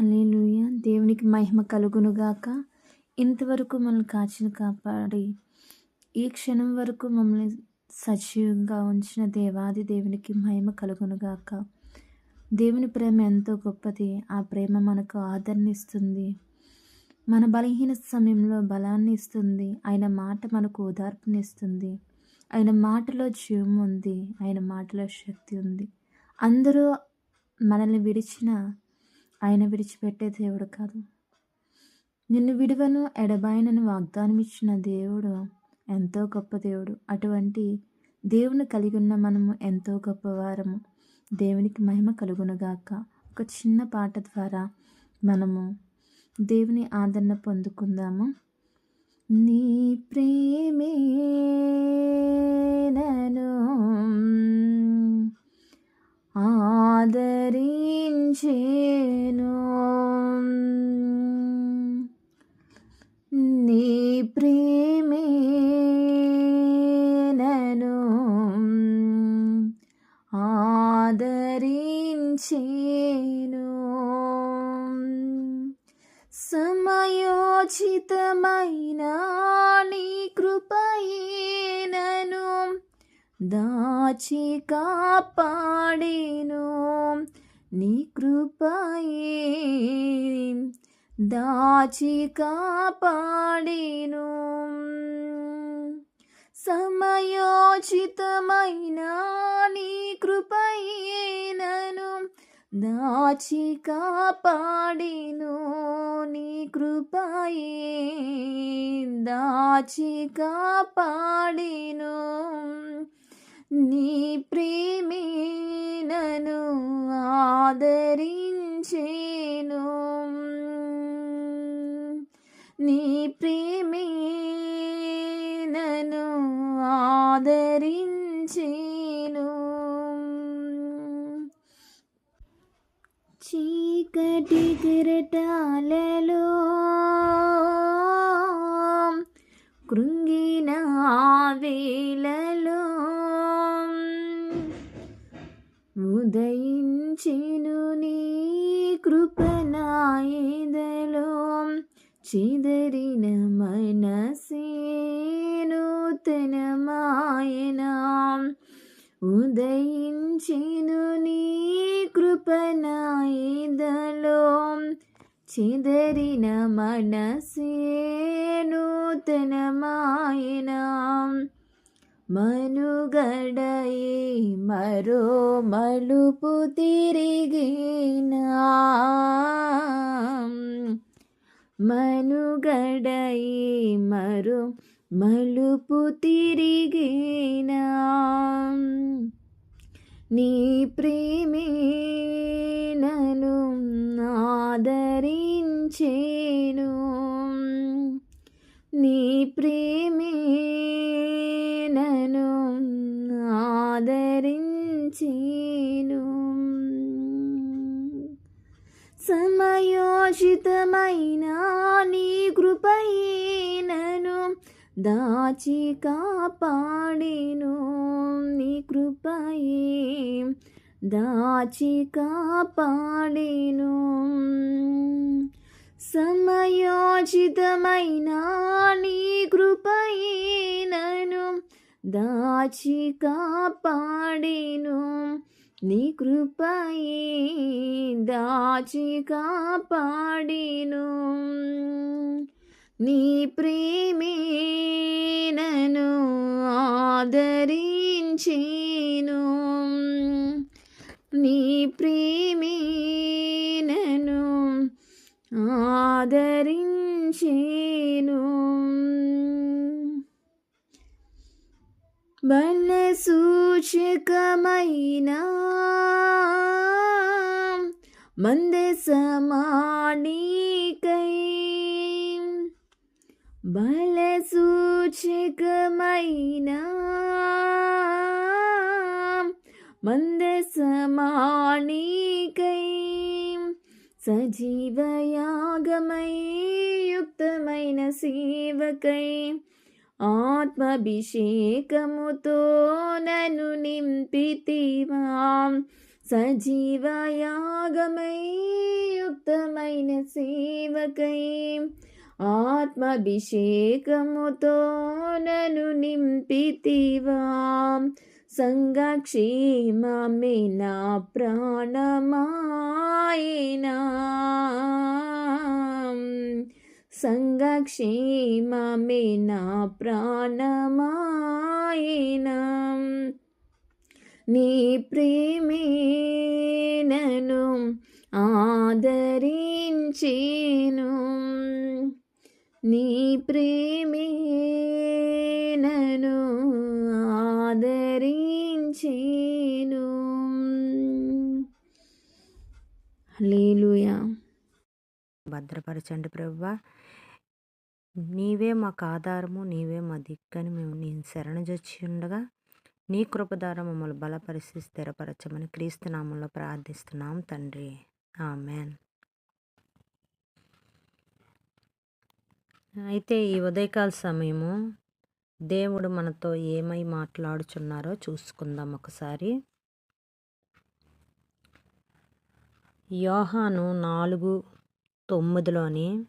Hallelujah దేవునికి మహిమ కలుగునుగాక. ఇంతవరకు మనల్ని కాచిన కాపాడి ఈ క్షణం వరకు మమ్మల్ని సజీవంగా ఉంచిన దేవాది దేవునికి మహిమ కలుగునుగాక. దేవుని ప్రేమ ఎంతో గొప్పది. ఆ ప్రేమ మనకు ఆదరణిస్తుంది మన బలహీన సమయంలో బలాన్ని ఇస్తుంది. ఆయన మాట మనకు ఓదార్పునిస్తుంది. ఆయన మాటలో జీవం ఉంది. ఆయన మాటలో శక్తి ఉంది. అందరూ మనల్ని విడిచిన ఆయన విడిచిపెట్టే దేవుడు కాదు. నిన్ను విడువను ఎడబాయనని వాగ్దానం ఇచ్చిన దేవుడు ఎంతో గొప్ప దేవుడు. అటువంటి దేవుని కలిగి ఉన్న మనము ఎంతో గొప్పవారము. దేవునికి మహిమ కలుగునగాక. ఒక చిన్న పాట ద్వారా మనము దేవుని ఆదరణ పొందుకుందాము. నీ ప్రేమే నను. ఆదరించేను. నీ ప్రేమే నను ఆదరించేను. సమయోచితమైన నీ కృపయే దాచి కాపాడేను. నీ కృపయే దాచి కాపాడేను. సమయోచితమైన నీ కృపయేనను దాచి కాపాడేను. నీ కృపయే దాచి కాపాడేను. నీ ప్రేమే నను ఆదరించేను. నీ ప్రేమే నను ఆదరించేను. చీకటి గిరటాలలో కృంగిన వేలలో ఉదయించెను నీ కృపనాయదలో చిదరిన మనసేను తనమాయనా. ఉదయించెను నీ కృపనాయదలో చిదరిన మనసేను మనుగడయే మరో మలుపు తిరిగినా. మనుగడయే మరో మలుపు తిరిగినా. నీ ప్రేమే నను ఆదరించేను. నీ ప్రేమే దాచి కాపాడేను నీ కృపయే. దాచి కాపాడేను. సమయోచితమైన నీ కృపయేనను దాచి కాపాడేను నీ కృపయే. దాచి కాపాడేను. నీ ప్రేమే నను ఆదరించేను. నీ ప్రేమే నను ఆదరించేను. బల సూచకమైన మంద సమాణికై బల సూచకమైన మందే సమాణికై సజీవయాగమై యుక్తమైన సేవకై ఆత్మభిషేకముతో నను నింపితివా? సజీవయాగమై యుక్తమైన సేవకై ఆత్మాభిషేకముతో నను నింపితివా. సంగక్షేమమే నా ప్రాణమాయనా. సంగక్షేమమే నా ప్రాణమాయనా. నీ ప్రేమే నను ఆదరించేను. నీ ప్రేమే నను ఆదరించేను. హల్లెలూయా. భద్రపరచండి ప్రభువా నీవే మాకు ఆధారము నీవే మా దిక్కని మేము నీ శరణజొచ్చి ఉండగా నీ కృపధార మమ్మల్ని బలపరిచి స్థిరపరచమని క్రీస్తునామంలో ప్రార్థిస్తున్నాం తండ్రి. ఆమెన్. అయితే ఈ ఉదయకాల సమయము దేవుడు మనతో ఏమై మాట్లాడుచున్నారో చూసుకుందాం ఒకసారి. యోహాను నాలుగు తొమ్మిదిలోని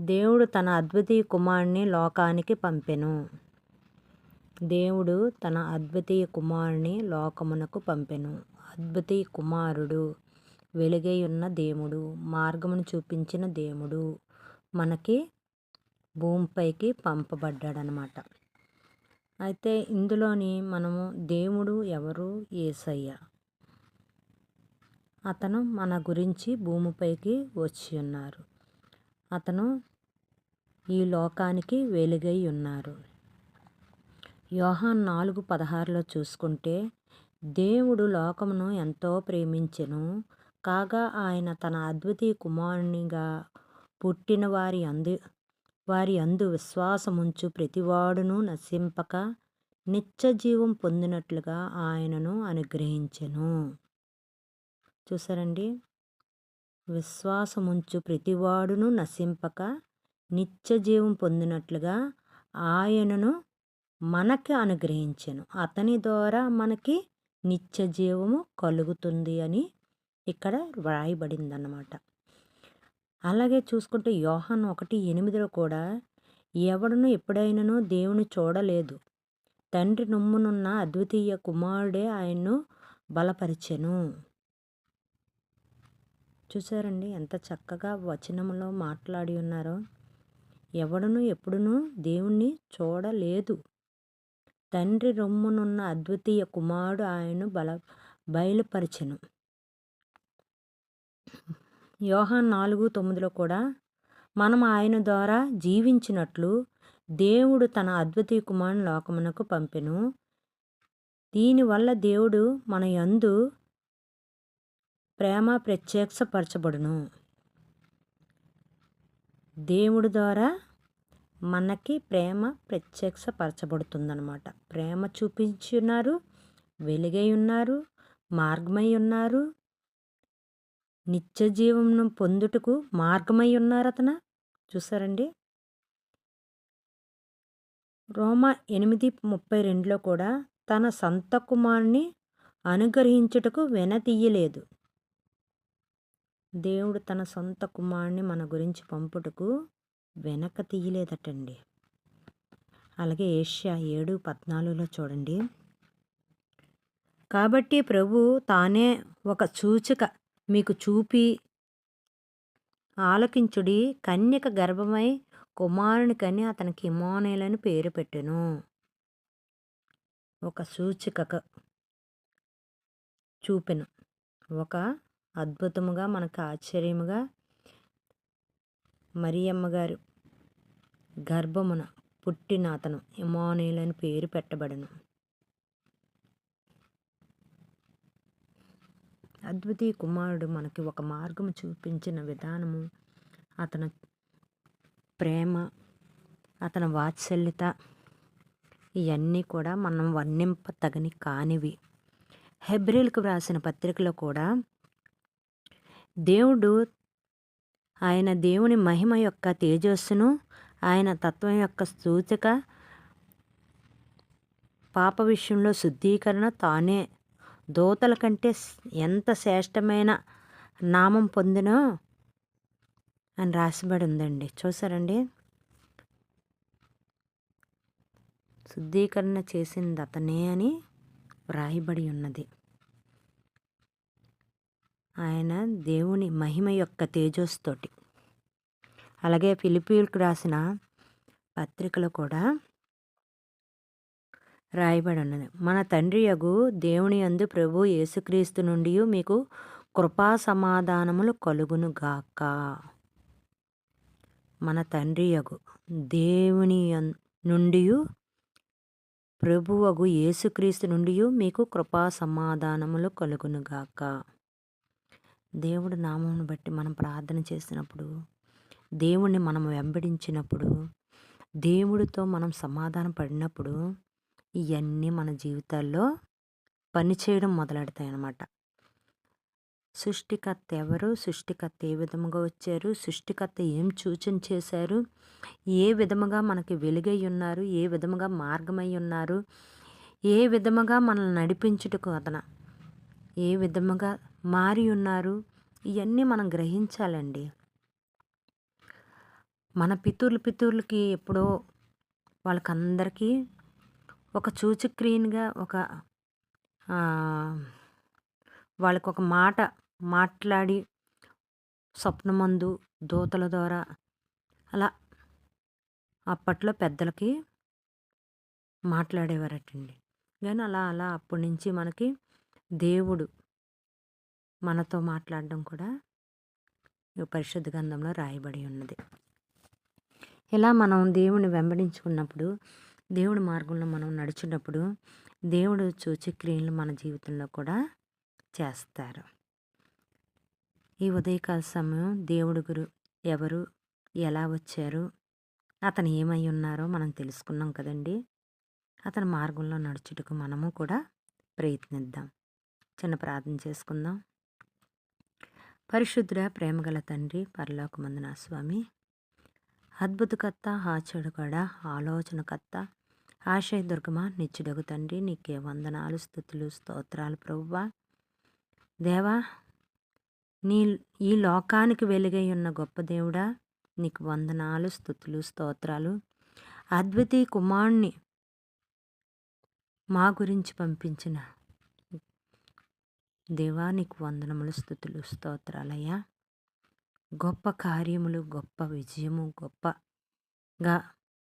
దేవుడు తన అద్వితీయ కుమారుని లోకానికి పంపెను. దేవుడు తన అద్వితీయ కుమారుని లోకమునకు పంపెను. అద్వితీయ కుమారుడు వెలుగై ఉన్న దేవుడు మార్గమును చూపించిన దేవుడు మనకి భూమిపైకి పంపబడ్డాడనమాట. అయితే ఇందులోని మనము దేవుడు ఎవరు? ఏసయ్య. అతను మన గురించి భూమిపైకి వచ్చి ఉన్నారు అతను ఈ లోకానికి వెలుగై ఉన్నారు యోహాన్ నాలుగు పదహారులో చూసుకుంటే దేవుడు లోకమును ఎంతో ప్రేమించెను కాగా ఆయన తన అద్వితీయ కుమారునిగా పుట్టిన వారి అందు వారి అందు విశ్వాసముంచు ప్రతివాడును నశింపక నిత్యజీవం పొందినట్లుగా ఆయనను అనుగ్రహించెను. చూసారండి విశ్వాసముంచు ప్రతివాడును నశింపక నిత్యజీవం పొందినట్లుగా ఆయనను మనకి అనుగ్రహించెను. అతని ద్వారా మనకి నిత్యజీవము కలుగుతుంది అని ఇక్కడ వ్రాయబడిందన్నమాట. అలాగే చూసుకుంటే యోహాన్ ఒకటి ఎనిమిదిలో కూడా ఎవడను ఎప్పుడైనానో దేవుని చూడలేదు. తండ్రి నొమ్మునున్న అద్వితీయ కుమారుడే ఆయన్ను బలపరిచెను. చూసారండి ఎంత చక్కగా వచనంలో మాట్లాడి ఉన్నారో. ఎవడను ఎప్పుడునూ దేవుణ్ణి చూడలేదు. తండ్రి రొమ్మునున్న అద్వితీయ కుమారుడు ఆయన్ను బల బయలుపరిచెను. యోహాన్ నాలుగు తొమ్మిదిలో కూడా మనం ఆయన ద్వారా జీవించినట్లు దేవుడు తన అద్వితీయ కుమారుని లోకమునకు పంపెను. దీనివల్ల దేవుడు మన యందు ప్రేమ ప్రత్యక్షపరచబడును. దేవుడి ద్వారా మనకి ప్రేమ ప్రత్యక్షపరచబడుతుందన్నమాట. ప్రేమ చూపించి ఉన్నారు వెలుగై ఉన్నారు మార్గమై ఉన్నారు నిత్య జీవమును పొందుటకు మార్గమై ఉన్నారు అతను? చూసారండి రోమా ఎనిమిది ముప్పై రెండులో కూడా తన సొంత కుమారుని అనుగ్రహించుటకు వెనతీయలేదు దేవుడు తన సొంత కుమారుని మన గురించి పంపుటకు వెనక తీయలేదటండి. అలాగే ఏష్యా ఏడు పద్నాలుగులో చూడండి. కాబట్టి ప్రభు తానే ఒక సూచిక మీకు చూపి ఆలకించుడి. కన్యక గర్భమై కుమారుని కని అతనికి ఇమానేలని పేరు పెట్టెను. ఒక సూచిక చూపెను. ఒక అద్భుతముగా మనకు ఆశ్చర్యముగా మరియమ్మ గారు గర్భమున పుట్టిన అతను ఇమానుయేల్ అని పేరు పెట్టబడను. అద్వితీయ కుమారుడు మనకి ఒక మార్గము చూపించిన విధానము. అతను ప్రేమ అతని వాత్సల్యత ఇవన్నీ కూడా మనం వర్ణింప తగని కానివి. హెబ్రిల్కు వ్రాసిన పత్రికలో కూడా దేవుడు ఆయన దేవుని మహిమ యొక్క తేజస్సును ఆయన తత్వం యొక్క సూచక పాప విషయంలో శుద్ధీకరణ తానే దూతల కంటే ఎంత శ్రేష్టమైన నామం పొందినో అని రాసిబడి ఉందండి. చూసారండి? శుద్ధీకరణ చేసింది అతనే అని వ్రాయబడి ఉన్నది. ఆయన దేవుని మహిమ యొక్క తేజస్తోటి. అలాగే ఫిలిపీలకు రాసిన పత్రికలో కూడా రాయబడి ఉన్నది మన తండ్రి యగు దేవుని యందు ప్రభు యేసుక్రీస్తు నుండి మీకు కృపా సమాధానములు కలుగును గాక. మన తండ్రి యగు దేవుని నుండి ప్రభువగు యేసుక్రీస్తు నుండి మీకు కృపా సమాధానములు కలుగును గాక. దేవుడి నామమును బట్టి మనం ప్రార్థన చేసినప్పుడు దేవుణ్ణి మనం వెంబడించినప్పుడు దేవుడితో మనం సమాధానం పడినప్పుడు ఇవన్నీ మన జీవితాల్లో పనిచేయడం మొదలెడతాయి అన్నమాట సృష్టికర్త ఎవరు? సృష్టికర్త ఏ విధముగా వచ్చారు? సృష్టికర్త ఏం సూచన చేశారు? ఏ విధముగా మనకి వెలుగై ఉన్నారు ఏ విధముగా మార్గమై ఉన్నారు ఏ విధముగా మనల్ని నడిపించుటకు అతన ఏ విధముగా మారి ఉన్నారు ఇవన్నీ మనం గ్రహించాలండి. మన పితూర్లు పితూర్లకి ఎప్పుడో వాళ్ళకందరికీ ఒక చూచుక్రీన్గా ఒక వాళ్ళకు ఒక మాట మాట్లాడి స్వప్నమందు దూతల ద్వారా అలా అప్పట్లో పెద్దలకి మాట్లాడేవారటండి. కానీ అలా అలా అప్పటి నుంచి మనకి దేవుడు మనతో మాట్లాడడం కూడా పరిశుద్ధ గ్రంథంలో రాయబడి ఉన్నది. ఇలా మనం దేవుని వెంబడించుకున్నప్పుడు దేవుడి మార్గంలో మనం నడిచినప్పుడు దేవుడు చూచి క్రియలు మన జీవితంలో కూడా చేస్తారు. ఈ ఉదయకాల సమయం దేవుడు గురు ఎవరు ఎలా వచ్చారు అతను ఏమై ఉన్నారో మనం తెలుసుకున్నాం కదండి. అతని మార్గంలో నడుచుటకు మనము కూడా ప్రయత్నిద్దాం. చిన్న ప్రార్థన చేసుకుందాం. పరిశుద్ధుడ ప్రేమగల తండ్రి పరలోకమందున స్వామి అద్భుతకర్త ఆచడుగడ ఆలోచనకర్త ఆశయ దుర్గమ నిత్యుడగు తండ్రి నీకే వందనాలు స్థుతులు స్తోత్రాలు ప్రభువా దేవా నీ ఈ లోకానికి వెలుగై ఉన్న గొప్ప దేవుడా నీకు వందనాలు స్థుతులు స్తోత్రాలు. అద్వితీయ కుమారుణ్ణి మా గురించి పంపించిన దేవా నీకు వందనములు స్థుతులు స్తోత్రాలయ్యా. గొప్ప కార్యములు గొప్ప విజయము గొప్పగా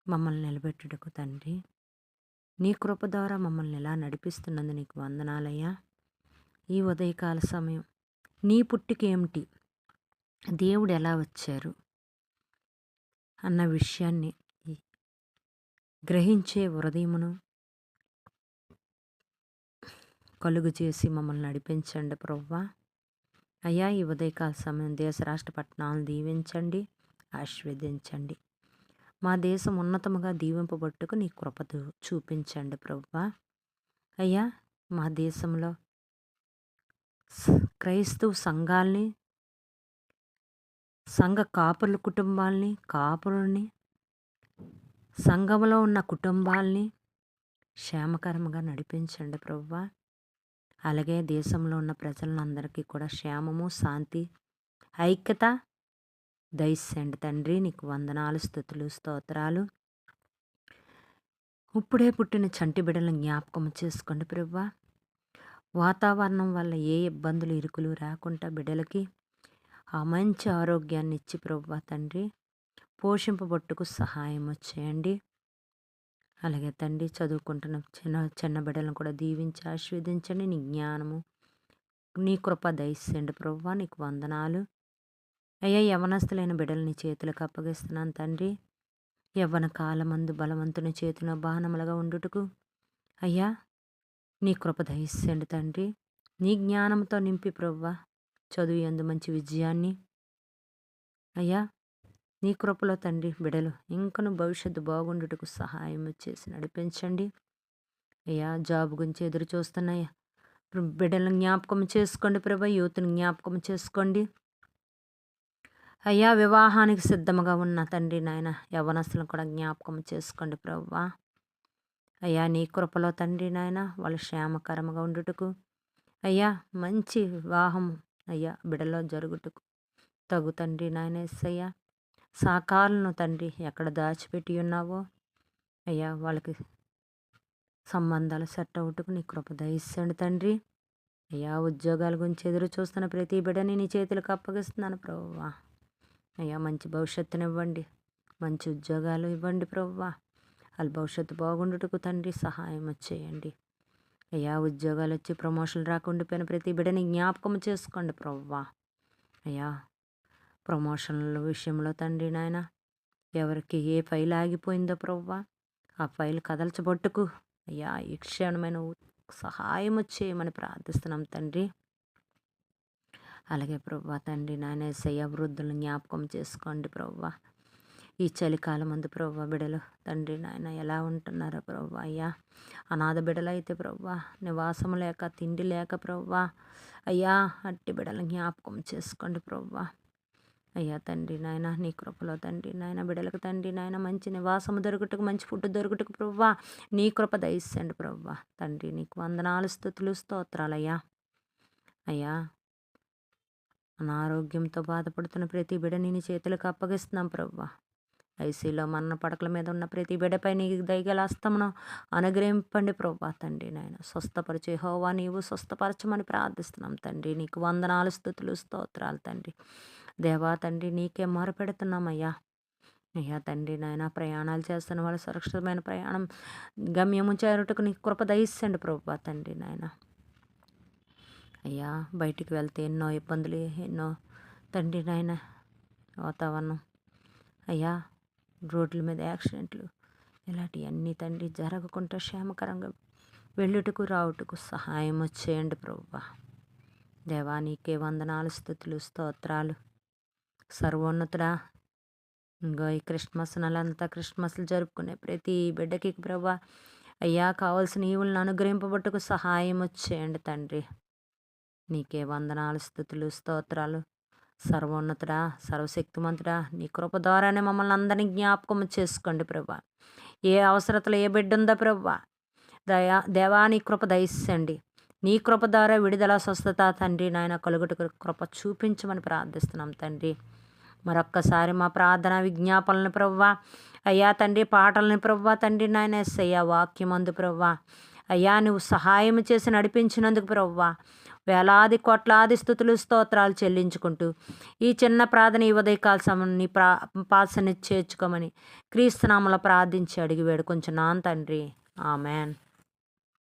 మమ్మల్ని నిలబెట్టుటకు తండ్రి. నీ కృప ద్వారా మమ్మల్ని ఎలా నడిపిస్తున్నందు నీకు వందనాలయ్యా. ఈ ఉదయకాల సమయం నీ పుట్టికేమిటి దేవుడు ఎలా వచ్చారు? అన్న విషయాన్ని గ్రహించే హృదయమును కలుగు చేసి మమ్మల్ని నడిపించండి ప్రవ్వా. అయ్యా ఈ ఉదయకాల సమయం దేశ రాష్ట్ర పట్టణాలను దీవించండి ఆశీర్వదించండి. మా దేశం ఉన్నతముగా దీవింపబట్టుకు నీ కృపతో చూపించండి ప్రవ్వా అయ్యా మా దేశంలో క్రైస్తవ సంఘాల్ని సంఘ కాపుల కుటుంబాల్ని కాపులని సంఘంలో ఉన్న కుటుంబాల్ని క్షేమకరంగా నడిపించండి ప్రవ్వా అలాగే దేశంలో ఉన్న ప్రజలందరికీ కూడా క్షేమము శాంతి ఐక్యత. దయచేయండి తండ్రి నీకు వందనాలు స్థుతులు స్తోత్రాలు. ఇప్పుడే పుట్టిన చంటి బిడ్డలను జ్ఞాపకం చేసుకోండి ప్రవ్వా వాతావరణం వల్ల ఏ ఇబ్బందులు ఇరుకులు రాకుండా బిడ్డలకి ఆ మంచి ఆరోగ్యాన్ని ఇచ్చి ప్రవ్వా తండ్రి. పోషింపబట్టుకు సహాయం చేయండి. అలాగే తండ్రి చదువుకుంటున్న చిన్న చిన్న బిడ్డలను కూడా దీవించి ఆశీర్వదించండి. నీ జ్ఞానము నీ కృప దయచేయండి ప్రభు నీకు వందనాలు. అయ్యా యవనస్తులైన బిడ్డలని చేతులకు అప్పగిస్తున్నాను తండ్రి. యవ్వన కాలమందు బలవంతుని చేతిలో బాణములుగా ఉండుటకు అయ్యా నీ కృప దయచేయండి తండ్రి. నీ జ్ఞానంతో నింపి ప్రవ్వా చదువు ఎందు మంచి విజయాన్ని అయ్యా నీ కృపలో తండ్రి బిడలు ఇంకను భవిష్యత్తు బాగుండుటకు సహాయం చేసి నడిపించండి. అయ్యా జాబ్ గురించి ఎదురు చూస్తున్నాయా? బిడ్డలను జ్ఞాపకం చేసుకోండి ప్రభా యూత్ని జ్ఞాపకం చేసుకోండి. అయ్యా వివాహానికి సిద్ధముగా ఉన్న తండ్రి నాయన యవనస్తులను కూడా జ్ఞాపకం చేసుకోండి ప్రవ్వా అయ్యా నీ కృపలో తండ్రి నాయన వాళ్ళు క్షేమకరముగా ఉండుటకు. అయ్యా మంచి వివాహం అయ్యా బిడలో జరుగుటకు. తగు తండ్రి నాయన ఎస్సయ్యా సాకాలను తండ్రి ఎక్కడ దాచిపెట్టి ఉన్నావో? అయ్యా వాళ్ళకి సంబంధాలు సెట్ అవుటకు నీ కృప దయచేయండి తండ్రి. అయ్యా ఉద్యోగాల గురించి ఎదురు చూస్తున్న ప్రతి బిడ్డని నీ చేతులకు అప్పగిస్తున్నాను ప్రవ్వా. అయ్యా మంచి భవిష్యత్తునివ్వండి మంచి ఉద్యోగాలు ఇవ్వండి ప్రవ్వా. వాళ్ళ భవిష్యత్తు బాగుండుటకు తండ్రి సహాయం చేయండి. అయ్యా ఉద్యోగాలు వచ్చి ప్రమోషన్లు రాకుండిపోయిన ప్రతి బిడ్డని జ్ఞాపకం చేసుకోండి ప్రవ్వా. అయ్యా ప్రమోషన్ల విషయంలో తండ్రి నాయన ఎవరికి ఏ ఫైల్ ఆగిపోయిందో ప్రవ్వా ఆ ఫైల్ కదల్చబట్టుకు. అయ్యా ఈ క్షణమైన సహాయం చేయమని ప్రార్థిస్తున్నాం తండ్రి. అలాగే ప్రవ్వా తండ్రి నాయన సయ్య వృద్ధులను జ్ఞాపకం చేసుకోండి ప్రవ్వా. ఈ చలికాలం అందు ప్రవ్వ బిడలు తండ్రి నాయన ఎలా ఉంటున్నారో ప్రవ్వా అయ్యా. అనాథ బిడలైతే ప్రవ్వా నివాసం లేక తిండి లేక ప్రవ్వా. అయ్యా అట్టి బిడలు జ్ఞాపకం చేసుకోండి ప్రవ్వా. అయ్యా తండ్రి నాయన నీ కృపలో తండ్రి నాయన బిడలకు తండ్రి నాయన మంచి నివాసము దొరుకుటకు మంచి ఫుడ్ దొరుకుటకు ప్రవ్వా. నీ కృప దయస్సండి ప్రవ్వా. తండ్రి నీకు వందనాలు స్థుతులు స్తోత్రాలయ్యా. అయ్యా అనారోగ్యంతో బాధపడుతున్న ప్రతి బిడ నేను చేతులకు అప్పగిస్తున్నాం ప్రవ్వా. ఐసీలో మన పడకల మీద ఉన్న ప్రతి బిడపై నీకు దయగల అస్తమును అనుగ్రహింపండి ప్రభా తండ్రి నాయన. స్వస్థపరిచే హోవా నీవు స్వస్థపరచమని ప్రార్థిస్తున్నాం తండ్రి. నీకు వందనాలు స్థుతులు స్తోత్రాలు తండ్రి. దేవా తండ్రి నీకే మొరపెడుతున్నామయ్యా అయ్యా తండ్రి నాయన ప్రయాణాలు చేస్తున్న వాళ్ళు సురక్షితమైన ప్రయాణం గమ్యము చేరుటకు నీ కృప దయిస్సండి ప్రభా తండ్రి నాయన. అయ్యా బయటికి వెళ్తే ఎన్నో ఇబ్బందులు ఎన్నో తండ్రి నాయన వాతావరణం. అయ్యా రోడ్ల మీద యాక్సిడెంట్లు ఇలాంటివన్నీ తండ్రి జరగకుండా క్షేమకరంగా వెళ్ళుటకు రావుటకు సహాయం చేయండి ప్రభా దేవానికే వందనాలు స్థుతులు స్తోత్రాలు. సర్వోన్నతుడా? ఇంకో ఈ క్రిస్మస్ నెలంతా క్రిస్మస్లు జరుపుకునే ప్రతి బిడ్డకి ప్రభా అయ్యా కావాల్సిన ఈవులను అనుగ్రహింపబట్టుకు సహాయం చేయండి తండ్రి. నీకే వందనాలు స్థుతులు స్తోత్రాలు. సర్వోన్నతుడా సర్వశక్తిమంతుడా నీ కృప ద్వారానే మమ్మల్ని అందరినీ జ్ఞాపకం చేసుకోండి ప్రభా. ఏ అవసరతలో ఏ బిడ్డ ఉందా ప్రభా దయా దేవా నీ కృప దయస్సండి నీ కృప ద్వారా విడుదల స్వస్థత తండ్రి నాయన కలుగుట కృప చూపించమని ప్రార్థిస్తున్నాం తండ్రి. మరొక్కసారి మా ప్రార్థన విజ్ఞాపనలు ప్రవ్వా. అయ్యా తండ్రి పాటలని ప్రవ్వా. తండ్రి నాయన ఎస్ అయ్యా వాక్యమందు ప్రవ్వా. అయ్యా నువ్వు సహాయం చేసి నడిపించినందుకు ప్రవ్వా. వేలాది కోట్లాది స్థుతులు స్తోత్రాలు చెల్లించుకుంటూ ఈ చిన్న ప్రార్థన ఈ ఉదయకాల సమని ప్రా పాసని చేర్చుకోమని క్రీస్తునామలో ప్రార్థించి అడిగి వేడుకొంచున్నాను తండ్రి. ఆమెన్.